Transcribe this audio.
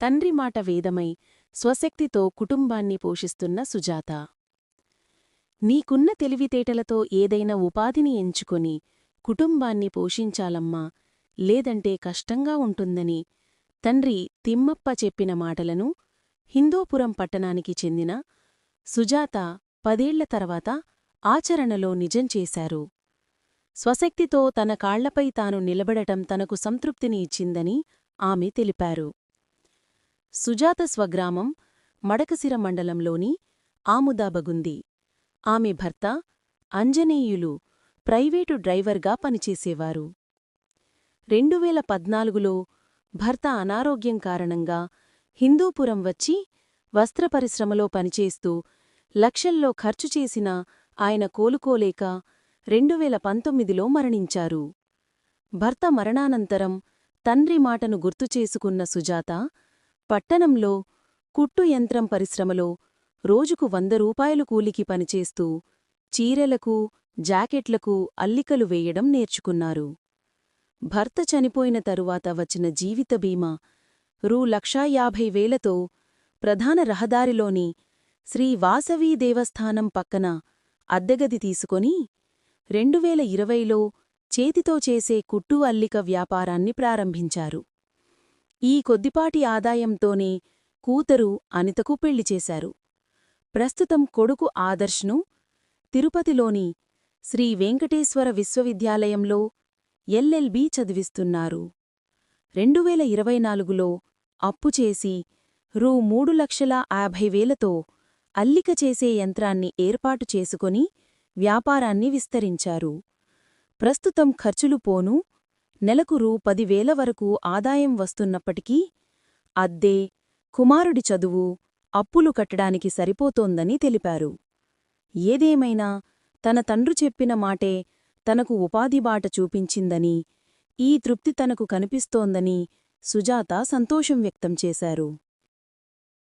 తండ్రి మాట వేదమై స్వశక్తితో కుటుంబాన్ని పోషిస్తున్న సుజాత. నీకున్న తెలివితేటలతో ఏదైనా ఉపాధిని ఎంచుకొని కుటుంబాన్ని పోషించాలమ్మా లేదంటే కష్టంగా ఉంటుందని తండ్రి తిమ్మప్ప చెప్పిన మాటలను హిందోపురం పట్టణానికి చెందిన సుజాత పదేళ్ళ తర్వాత ఆచరణలో నిజం చేశారు. స్వశక్తితో తన కాళ్ళపై తాను నిలబడటం తనకు సంతృప్తిని ఇచ్చిందని ఆమె తెలిపారు. సుజాత స్వగ్రామం మడకసిర మండలంలోని ఆముదాబగుంది. ఆమె భర్త అంజనేయులు ప్రైవేటు డ్రైవర్గా పనిచేసేవారు. రెండువేల పద్నాలుగులో భర్త అనారోగ్యం కారణంగా హిందూపురం వచ్చి వస్త్ర పరిశ్రమలో పనిచేస్తూ లక్షల్లో ఖర్చు చేసిన ఆయన కోలుకోలేక రెండువేల పంతొమ్మిదిలో మరణించారు. భర్త మరణానంతరం తండ్రి మాటను గుర్తుచేసుకున్న సుజాత పట్టణంలో కుట్టు యంత్రం పరిశ్రమలో రోజుకు వంద రూపాయలు కూలికి పనిచేస్తూ చీరెలకు జాకెట్లకు అల్లికలు వేయడం నేర్చుకున్నారు. భర్త చనిపోయిన తరువాత వచ్చిన జీవిత బీమా రూ. లక్షా యాభై వేలతో ప్రధాన రహదారిలోని శ్రీ వాసవీ దేవస్థానం పక్కన అద్దెగది తీసుకొని రెండువేల ఇరవైలో చేతితో చేసే కుట్టు అల్లిక వ్యాపారాన్ని ప్రారంభించారు. ఈ కొద్దిపాటి ఆదాయంతోనే కూతురు అనితకు పెళ్ళి చేశారు. ప్రస్తుతం కొడుకు ఆదర్శ్ను తిరుపతిలోని శ్రీ వెంకటేశ్వర విశ్వవిద్యాలయంలో ఎల్ఎల్బీ చదివిస్తున్నారు. రెండువేల ఇరవై నాలుగులో అప్పుచేసి రూ మూడు లక్షల యాభై వేలతో అల్లిక చేసే యంత్రాన్ని ఏర్పాటు చేసుకొని వ్యాపారాన్ని విస్తరించారు. ప్రస్తుతం ఖర్చులు పోను నెలకు రూ. పదివేల వరకు ఆదాయం వస్తున్నప్పటికీ అద్దె కుమారుడి చదువు అప్పులు కట్టడానికి సరిపోతోందని తెలిపారు. ఏదేమైనా తన తండ్రు చెప్పిన మాటే తనకు ఉపాధిబాట చూపించిందని ఈ తృప్తి తనకు కనిపిస్తోందని సుజాత సంతోషం వ్యక్తం చేశారు.